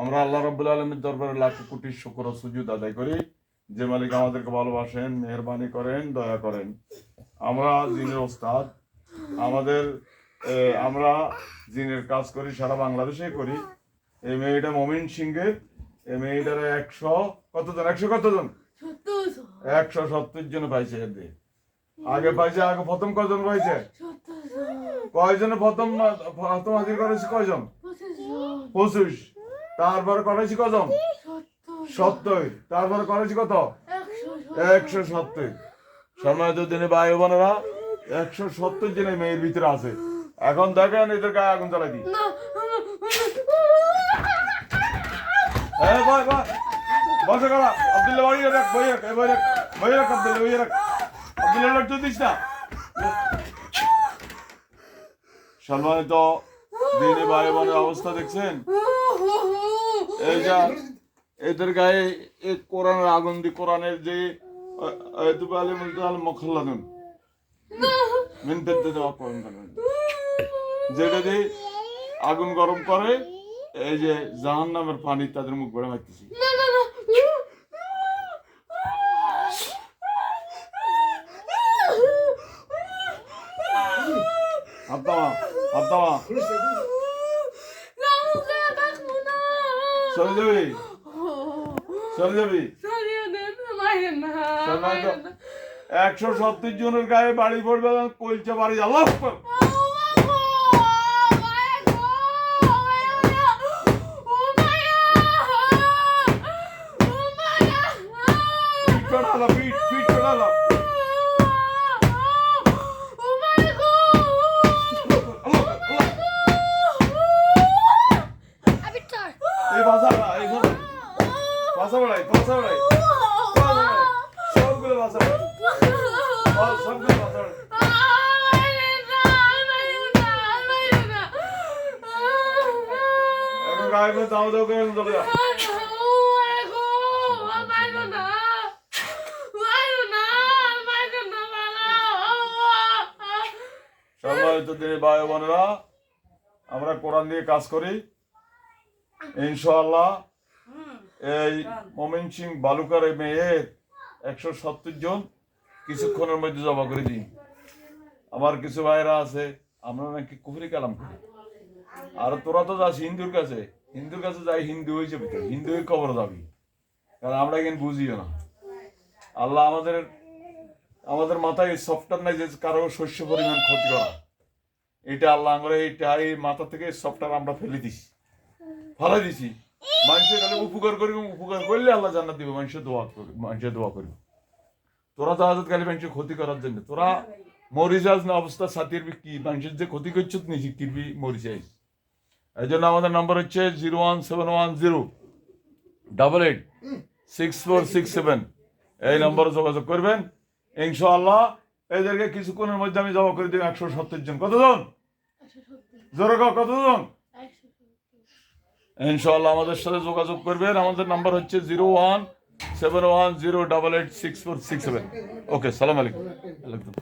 আমরা আল্লাহ রাব্বুল আলমীর দরবারে লাখ কোটি শুকর ও সুজুদ আদায় করি। যে মালিক আমাদেরকে ভালোবাসেন মেহরবানি করেন দয়া করেন। আমরা জিনের ওস্তাদ। আমাদের আমরা জিনের কাজ করি সারা বাংলাদেশে করি। এই মেয়েটা মমিন সিংহের। এই মেয়েটার একশো কতজন? একশো কতজন? একশো সত্তর জন পাইছে এতে আগে পাইছে আগে প্রথম কজন পাইছে? কয়জনে প্রথম প্রথম হাজির করেছে কয়জন? পঁচিশ। তারপরে করেছি কজন? সত্তর। তারপর করেছি কত? একশো সত্তর। সম্মানিত দিনে ভাই বোনেরা একশো সত্তর জনের মেয়ের ভিতরে আছে। এখন দেখেন এদের গায়ে আগুন জ্বালাই দিই। বসে করা আব্দুল্লাহ বাড়ি রাখ বই রাখ বই রাখ বই রাখ আব্দুল্লাহ বই রাখ। দিস না। দিনে অবস্থা দেখছেন? এই যা, এদের গায়ে এই কোরআনের আগুন দি কোরআনের যে আলী মুলতাল মুখাল্লাদুন। যেটা দিয়ে আগুন গরম করে, এই যে জাহান নামের পানি তাদের মুখ ভরে মারতেছি। দেন মায়ের না সম্মানিত মায়ের না একশো সত্তর জনের গায়ে বাড়ি পড়বে কলচা বাড়ি আল্লাহ আল্লাহ ভাষা বলাই ভাষা বলাই সবগুলো ভাষা বলাই সবগুলো ভাষা এখন গায়ে দাও দাও করে চলে যা সম্মানিত দিনে ভাই বোনেরা, আমরা কোরআন দিয়ে কাজ করি। ইনশাআল্লাহ এই মমিন সিং বালুকার এই মেয়ের একশো সত্তর জন কিছুক্ষণের মধ্যে জমা করে দিই আমার কিছু ভাইরা আছে আমরা নাকি কুফরি কালাম করি। আর তোরা তো যাস হিন্দুর কাছে হিন্দুর কাছে যাই হিন্দু হয়েছে ভিতরে হয়ে খবর যাবি। কারণ আমরা এখানে বুঝিও না। আল্লাহ আমাদের আমাদের মাথায় সফটওয়্যার নাই যে কারও শস্য পরিমাণ ক্ষতি করা। এটা আল্লাহ আমরা এইটা এই মাথা থেকে সফটওয়্যার আমরা ফেলে দিছি। ফেলে দিছি। মানুষের খালি উপকার করি উপকার করলে আল্লাহ জান্নাত দিবে মানুষের দোয়া করবে মানুষের দোয়া করবে। তোরা তো আজাদ খালি মানুষের ক্ষতি করার জন্য তোরা মরি যাস না অবস্থা সাথীর কি মানুষের যে ক্ষতি করছ নিজে কিরবি মরি যাইস এই জন্য আমাদের নাম্বার হচ্ছে zero one seven one zero double eight six four six seven এই নম্বরে যোগাযোগ করবেন। ইনশাআল্লাহ এদেরকে কিছুক্ষণের মধ্যে আমি জমা করে দেবো একশো সত্তর জন। কতজন? জোরে কতজন? ইনশাআল্লাহ আমাদের সাথে যোগাযোগ করবেন। আমাদের নাম্বার হচ্ছে zero one seven one zero double eight six four six seven. Okay, সালাম আলাইকুম। আলাইকুম